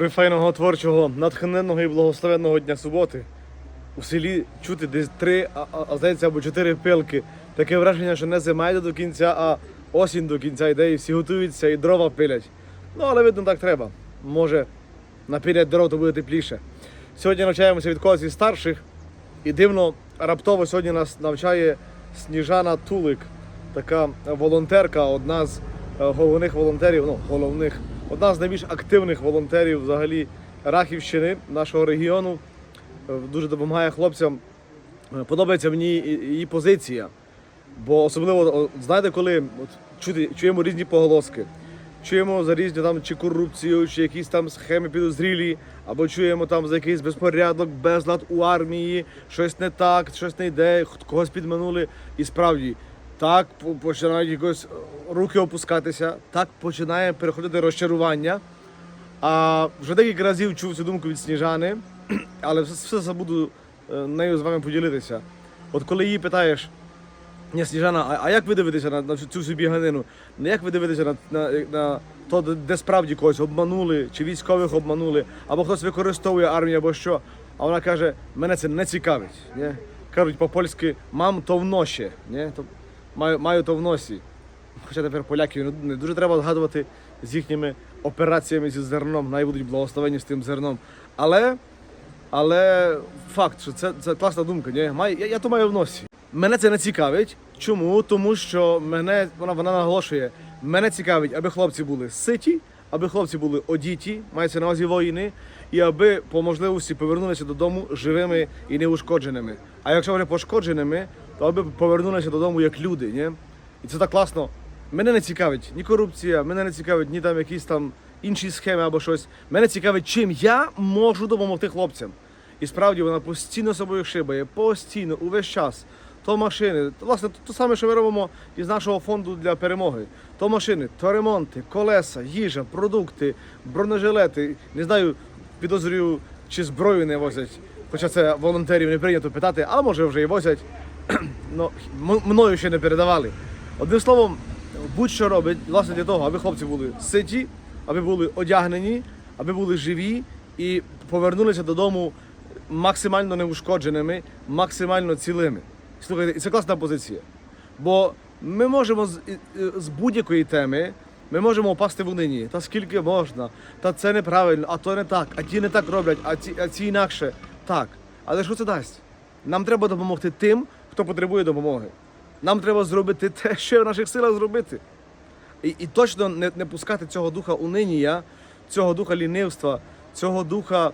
Прифайного творчого, натхненного і благословенного дня суботи. У селі чути десь три, а, а, здається, або чотири пилки. Таке враження, що не зима йде до кінця, а осінь до кінця йде, і всі готуються, і дрова пилять. Ну, але видно, так треба. Може, напілять дров, то буде тепліше. Сьогодні навчаємося від когось із старших. І дивно, раптово сьогодні нас навчає Сніжана Тулик, така волонтерка, одна з е, головних волонтерів, ну, головних, одна з найбільш активних волонтерів взагалі Рахівщини, нашого регіону. Е, Дуже допомагає хлопцям. Е, Подобається мені її позиція. Бо особливо, знаєте, коли от, чути, чуємо різні поголоски, чуємо за різні там чи корупцію, чи якісь там схеми підозрілі, або чуємо там за якийсь безпорядок, безлад у армії, щось не так, щось не йде, когось підминули. І справді так починають якось е, руки опускатися, так починає переходити розчарування. А вже декілька разів чув цю думку від Сніжани, але все, все забуду е, нею з вами поділитися. От коли її питаєш, ні, Сніжана, а, а як ви дивитеся на, на цю- всю біганину? Не як ви дивитеся на, на, на то, де справді когось обманули, чи військових обманули, або хтось використовує армію, або що. А вона каже, мене це не цікавить. Ні? Кажуть по-польськи, мам то в ноші. Ні? Маю, маю то в носі. Хоча тепер поляків не- не дуже треба згадувати з їхніми операціями зі зерном, най будуть благословені з тим зерном. Але, але факт, що це, це класна думка. Ні? Маю, я, я то маю в носі. Мене це не цікавить. Чому? Тому що мене вона, вона наголошує, мене цікавить, аби хлопці були ситі, аби хлопці були одіті, мається на увазі воїни, і аби по можливості повернулися додому живими і неушкодженими. А якщо вони пошкодженими, то аби повернулися додому як люди. Ні? І це так класно. Мене не цікавить ні корупція, мене не цікавить ні там якісь там інші схеми або щось. Мене цікавить, чим я можу допомогти хлопцям. І справді вона постійно собою шибає, постійно, увесь час. То машини, власне, то, саме, що ми робимо із нашого фонду для перемоги. То машини, то ремонти, колеса, їжа, продукти, бронежилети. Не знаю, підозрюю, чи зброю не возять. Хоча це волонтерів не прийнято питати, а може вже і возять. м- мною ще не передавали. Одним словом, будь-що робить, власне, для того, аби хлопці були ситі, аби були одягнені, аби були живі і повернулися додому максимально неушкодженими, максимально цілими. Слухайте, це класна позиція. Бо ми можемо з, з будь-якої теми, ми можемо опасти в унині. Та скільки можна, та це неправильно, а то не так, а ті не так роблять, а ці, а ці інакше. Так. Але що це дасть? Нам треба допомогти тим, хто потребує допомоги. Нам треба зробити те, що в наших силах зробити. І, і точно не, не пускати цього духа унинія, цього духа лінивства, цього духа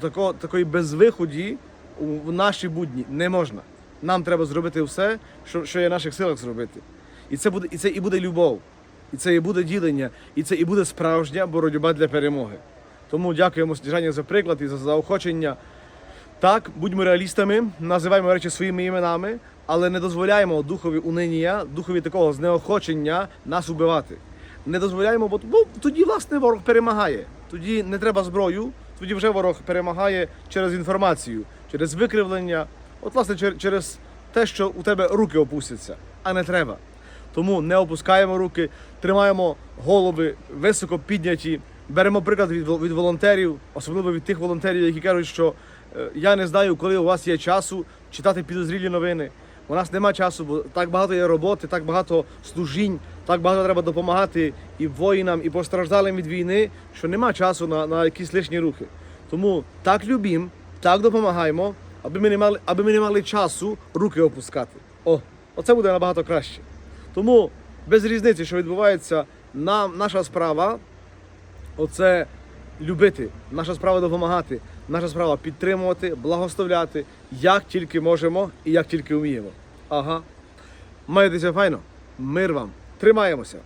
такого, такої безвиході в наші будні не можна. Нам треба зробити все, що, що є в наших силах зробити. І це буде, і це і буде любов, і це і буде ділення, і це і буде справжня боротьба для перемоги. Тому дякуємо Сніжані за приклад і за заохочення. Так, будьмо реалістами, називаємо речі своїми іменами, але не дозволяємо духові унинія, духові такого знеохочення нас убивати. Не дозволяємо, бо ну, тоді власне ворог перемагає. Тоді не треба зброю, тоді вже ворог перемагає через інформацію, через викривлення, от власне через те, що у тебе руки опустяться, а не треба. Тому не опускаємо руки, тримаємо голови високо підняті, беремо приклад від, від волонтерів, особливо від тих волонтерів, які кажуть, що е, я не знаю, коли у вас є часу читати підозрілі новини. У нас нема часу, бо так багато є роботи, так багато служінь, так багато треба допомагати і воїнам, і постраждалим від війни, що нема часу на, на якісь лишні рухи. Тому так любім, так допомагаємо, аби ми не мали, аби ми не мали часу руки опускати. О, оце буде набагато краще. Тому без різниці, що відбувається, нам наша справа оце любити, наша справа допомагати, наша справа підтримувати, благословляти, як тільки можемо і як тільки вміємо. Ага. Маєтеся файно. Мир вам. Тримаємося.